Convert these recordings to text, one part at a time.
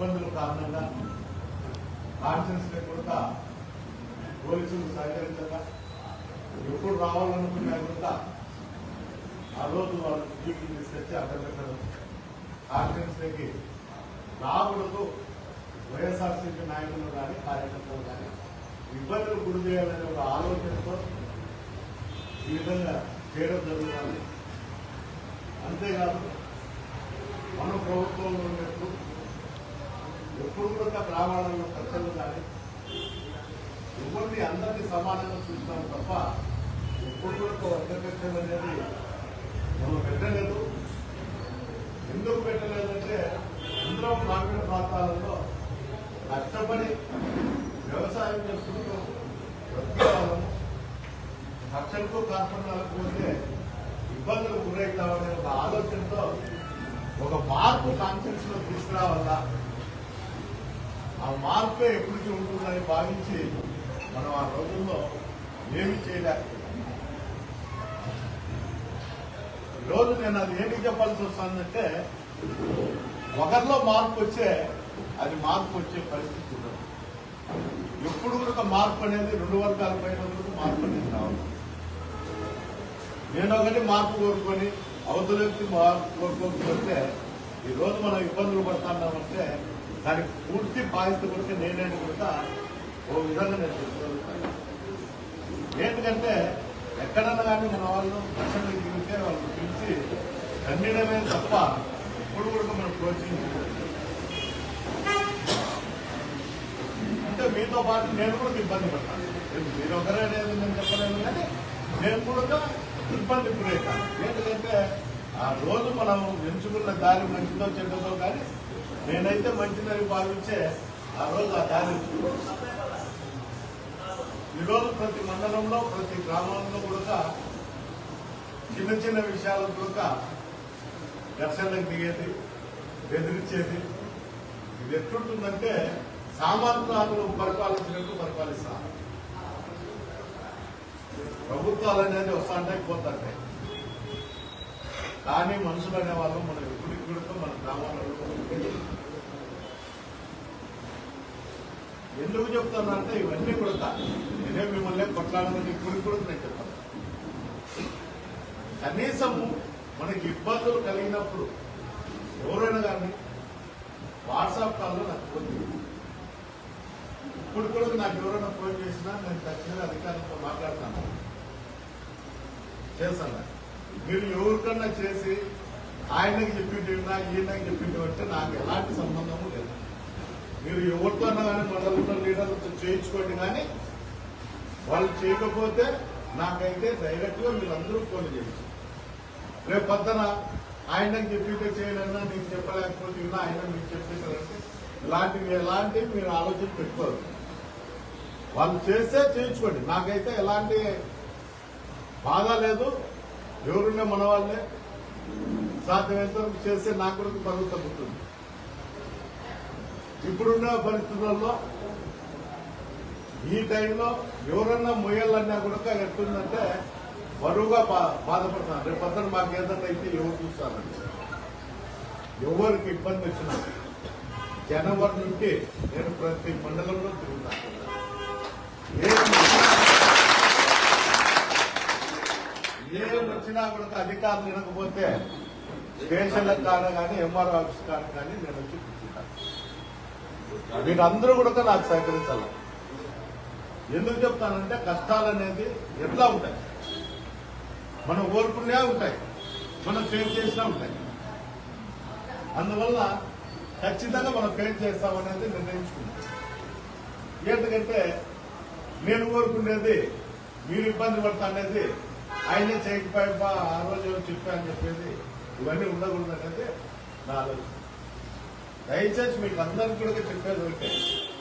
ఇబ్బందుల కారణంగా కాన్షియన్స్ లేకుండా పోలీసులు సహకరించక ఎప్పుడు రావాలనుకున్నా కూడా ఆ రోజు వాళ్ళు డ్యూటీ తీసుకొచ్చి అడ్డపెట్టడం లేకి రాకూడదు. వైఎస్ఆర్సీపీ నాయకులు కానీ కార్యకర్తలు కానీ ఇబ్బందులు గురి చేయాలనే ఒక ఆలోచనతో ఈ విధంగా చేయడం జరుగుతుంది. అంతేకాదు మన ప్రభుత్వంలో ఉన్నట్టు ఇప్పుడు కూడా గ్రామాలలో ఖర్చులు కానీ. ఎవరిని అందరినీ సమానంగా చూస్తాం తప్ప ఎప్పుడు కూడా వర్గకక్షలు అనేది మనం పెట్టలేదు. ఎందుకు పెట్టలేదంటే అందరం గ్రామీణ ప్రాంతాలలో కష్టపడి వ్యవసాయం చేసుకుంటూ బ్రతికేవాళ్ళము. పక్షులకు కార్పణాలకు పోతే ఇబ్బందులు గురవుతామనే ఒక ఆలోచనతో ఒక మార్పు కాన్సెప్ట్స్లో తీసుకురావాలా? ఆ మార్పే ఎప్పటికీ ఉంటుందని భావించి మనం ఆ రోజుల్లో ఏమి చేయలేకపోయాం రోజు నేను అది ఏమి చెప్పాల్సి వస్తుందంటే ఒకరిలో మార్పు వచ్చే అది మార్పు వచ్చే పరిస్థితి ఉండదు. ఎప్పుడు కూడా మార్పు అనేది రెండు వర్గాల పైన కూడా మార్పు అనేది రావాలి నేను ఒకటి మార్పు కోరుకొని అవతల వ్యక్తి మార్పు కోరుకోకపోతే ఈరోజు మనం ఇబ్బందులు పడుతున్నామంటే దానికి పూర్తి బాధ్యత కొడితే నేనే కూడా ఓ విధంగా నేను చెప్పుకోగలుగుతాను ఎందుకంటే ఎక్కడన్నా కానీ మన వాళ్ళు దర్శనం తిరిగితే వాళ్ళు పిలిచి ఖండిడమే తప్ప ఇప్పుడు కూడా మనం ప్రోత్సహించలేదు అంటే మీతో పాటు నేను కూడా ఇబ్బంది పడతాను. మీరు ఒకరే లేదు నేను చెప్పలేను కానీ నేను కూడా ఇబ్బంది గురవుతాను. ఎందుకంటే ఆ రోజు మనం ఎంచుకున్న దారి మంచిదో చెడ్డదో కానీ నేనైతే మంచిదని భావించే ఆ రోజు ఆ దారి ఈరోజు ప్రతి మండలంలో ప్రతి గ్రామంలో కూడా చిన్న చిన్న విషయాల కూడా ఘర్షణలకు దిగేది బెదిరించేది. ఇది ఎట్లుంటుందంటే సామాన్యులు పరిపాలించినట్టు పరిపాలిస్తారు. ప్రభుత్వాలు అనేది వస్తాంటాయి పోతాంటాయి కానీ మనుషులు అనేవాళ్ళు మనం ఎప్పటికి కూడా మన గ్రామాలలో ఎందుకు చెప్తానంటే ఇవన్నీ కూడా నేనే మిమ్మల్ని కొట్లాడమని ఇప్పుడు కూడా నేను చెప్తాను కనీసం మనకి ఇబ్బందులు కలిగినప్పుడు ఎవరైనా కానీ వాట్సాప్ కాల్లో నాకు ఫోన్ ఇప్పుడు కూడా నాకు ఎవరైనా ఫోన్ చేసినా నేను తక్షణ అధికారులతో మాట్లాడతాను. చేస్తాను. మీరు ఎవరికన్నా చేసి ఆయనకి చెప్పింది విన్నా ఈయనకి చెప్పింది అంటే నాకు ఎలాంటి సంబంధము లేదు. మీరు ఎవరితో కానీ మండలంలో లీడర్లతో చేయించుకోండి కానీ వాళ్ళు చేయకపోతే నాకైతే డైరెక్ట్గా మీరందరూ మీరు అందరూ ఫోన్ చేయండి. రేపు పొద్దున ఆయనకి చెప్పిందే చేయాలన్నా నేను చెప్పలేకపోతే విన్నా ఆయన మీకు చెప్పేసారంటే ఇలాంటివి ఎలాంటివి మీరు ఆలోచన పెట్టుకోరు. వాళ్ళు చేస్తే చేయించుకోండి. నాకైతే ఎలాంటి బాధ లేదు. ఎవరున్నా మన వాళ్ళే సాధ్యమైనంత వరకు చేస్తే నాకు కూడా బరువు తగ్గుతుంది. ఇప్పుడున్న పరిస్థితుల్లో ఈ టైంలో ఎవరన్నా మొయ్యాలన్నా కూడా ఎట్టుందంటే బరువుగా బా- రేపు పొద్దున మాకు ఏదన్నా అయితే ఎవరు చూస్తానండి ఎవరికి ఇబ్బంది వచ్చినా జనవరి నుండి నేను ప్రతి మండలంలో తిరుగుతాను. ఏం వచ్చినా కూడా అధికారులు వినకపోతే స్టేషన్లకు కాడ కానీ ఎంఆర్ఓ ఆఫీస్ కాడ కానీ నేను వచ్చి కూర్చుంటాను వీరందరూ కూడా నాకు సహకరించాలి? ఎందుకు చెప్తానంటే కష్టాలు అనేది ఎట్లా ఉంటాయి? మనం ఓర్పునే ఉంటాయి. మనం ఫేస్ చేసినా ఉంటాయి. అందువల్ల ఖచ్చితంగా మనం ఫేస్ చేస్తామనేది నిర్ణయించుకున్నాం ఎందుకంటే నేను కోరుకునేది మీరు ఇబ్బంది పడతా అనేది ఆయనే చేయకపోయి ఆ రోజు చెప్పాను చెప్పేది. ఇవన్నీ ఉండకూడదు నా ఆలోచన. దయచేసి మీకు అందరికీ కూడా చెప్పేది ఒకటే.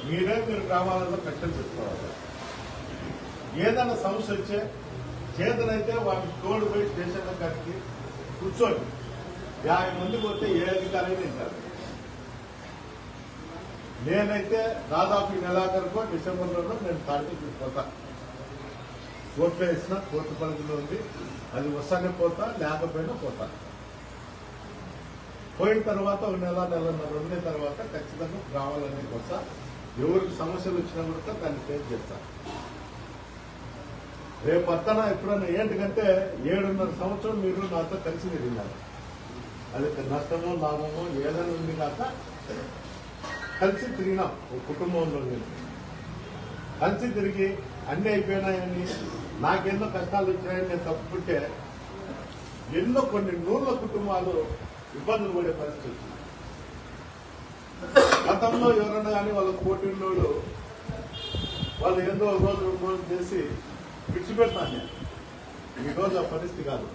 మీరే మీరు గ్రామాలలో కట్టెలు పెట్టుకోవాలి ఏదైనా సమస్య వచ్చే చేతనైతే వాటికి తోడు పోయి స్టేషన్ల కట్టి కూర్చోండి. యాభై మంది పోతే ఏ అధికారైనా ఉంటారు. నేనైతే దాదాపు ఈ నెలాఖరుకో డిసెంబర్లోనో నేను తాటికి పోతా. కోర్టులో వేసినా కోర్టు పరిధిలో ఉంది. అది వస్తానే పోతా లేకపోయినా పోతా పోయిన తర్వాత ఒక నెల నెలన్నర ఉండే తర్వాత ఖచ్చితంగా రావాలనే వస్తా ఎవరికి సమస్యలు వచ్చినా కూడా దాన్ని ఫేస్ చేస్తా. రేపు పక్కన ఎప్పుడన్నా ఏంటికంటే ఏడున్నర సంవత్సరం మీరు నాతో కలిసి తిరిగినారు అది నష్టమో లాభమో ఏదైనా ఉంది కాక కలిసి తిరిగినాం. ఒక కుటుంబంలో కలిసి తిరిగి అన్ని అయిపోయినాయని నాకెన్నో కష్టాలు వచ్చినాయని నేను తప్పుకుంటే ఎన్నో కొన్ని నూర్ల కుటుంబాలు ఇబ్బందులు పడే పరిస్థితి వచ్చింది. గతంలో ఎవరన్నా కానీ వాళ్ళ పోటీల్లో వాళ్ళు ఏదో ఒక రోజు రెండు రోజులు చేసి విడిచిపెడతాను నేను ఈరోజు ఆ పరిస్థితి కాదు.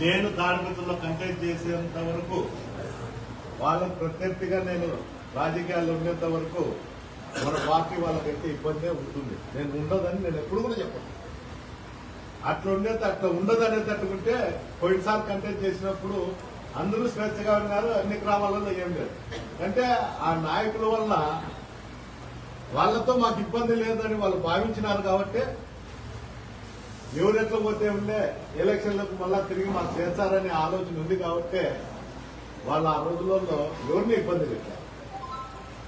నేను కార్మికుల్లో కంటెక్ట్ చేసేంత వరకు వాళ్ళ ప్రత్యర్థిగా నేను రాజకీయాల్లో ఉండేంత వరకు మన పార్టీ వాళ్ళకైతే ఇబ్బందే ఉంటుంది. నేను ఉండదని నేను ఎప్పుడు కూడా చెప్పను. అట్లా ఉండేది అట్లా ఉండదు అనేటట్టుకుంటే పోయినసారి కంటెక్ట్ చేసినప్పుడు అందరూ స్వేచ్ఛగా ఉన్నారు అన్ని గ్రామాలలో ఏం లేదు. అంటే ఆ నాయకుల వల్ల వాళ్ళతో మాకు ఇబ్బంది లేదని వాళ్ళు భావించినారు కాబట్టి ఎవరెట్లా పోతే ఉండే ఎలక్షన్లకు మళ్ళా తిరిగి మాకు చేస్తారనే ఆలోచన ఉంది కాబట్టి వాళ్ళు ఆ రోజులలో ఎవరిని ఇబ్బంది పెట్టారు?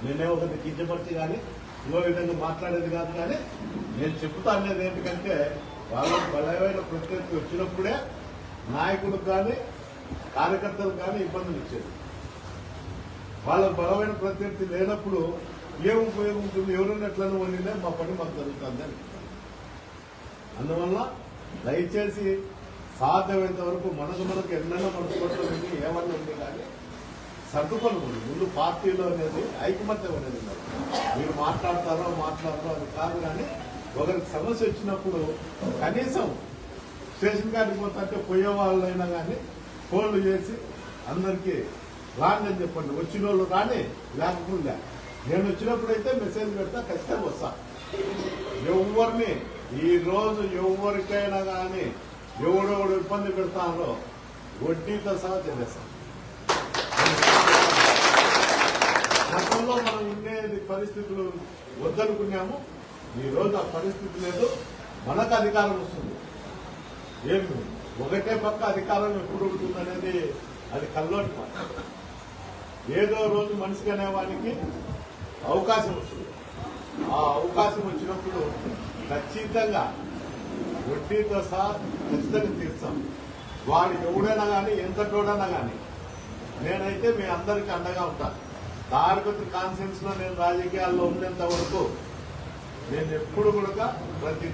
నేనే ఒకటి కించపరిచి కానీ ఇంకో విధంగా మాట్లాడేది కాదు కానీ నేను చెప్తా అనేది ఏంటంటే వాళ్ళకి బలమైన ప్రత్యర్థి వచ్చినప్పుడే నాయకులకు కానీ కార్యకర్తలకు కానీ ఇబ్బందులు ఇచ్చేది. వాళ్ళకి బలమైన ప్రత్యర్థి లేనప్పుడు ఏం ఉపయోగం ఉంటుంది? ఎవరైనా ఎట్లనే వండినా మా పని మాకు జరుగుతుందని అందువల్ల దయచేసి సాధ్యమైనంత వరకు మనకు మనకు ఎన్నైనా మనసుకోవడం ఏమన్నా ఉంది కానీ సర్దుకొని ఉంది ముందు పార్టీలో అనేది ఐకమత్యం అనేది మీరు మాట్లాడతారో మాట్లాడతారో అది కాదు కానీ ఒకరికి సమస్య వచ్చినప్పుడు కనీసం స్టేషన్ కాడికి పోతుంటే పోయే వాళ్ళైనా కానీ ఫోన్లు చేసి అందరికీ రాండి అని చెప్పండి. వచ్చిన వాళ్ళు రాని లేకపోతే నేను వచ్చినప్పుడైతే మెసేజ్ పెడతా ఖచ్చితంగా వస్తా. ఎవరిని ఈ రోజు ఎవరికైనా కానీ ఎవడెవడు ఇబ్బంది పెడతానో వడ్డీతో సహా చేసేస్తాం గతంలో మనం ఉండేది పరిస్థితులు వద్దనుకున్నాము. ఈ రోజు ఆ పరిస్థితి లేదు. మనకు అధికారం వస్తుంది. ఏమి ఒకటే పక్క అధికారం ఎప్పుడు ఉంటుంది అనేది అది కల్లోటి మాట ఏదో రోజు మనిషికి అనేవానికి అవకాశం వస్తుంది. ఆ అవకాశం వచ్చినప్పుడు ఖచ్చితంగా వడ్డీతో సహా ఖచ్చితంగా తీర్చాం వాడు ఎవడైనా కానీ ఎంత తోడైనా కానీ నేనైతే మీ అందరికీ అండగా ఉంటాను. కార్మిక కాన్ఫరెన్స్లో నేను రాజకీయాల్లో ఉన్నంత వరకు నేను ఎప్పుడు కూడా ప్రతి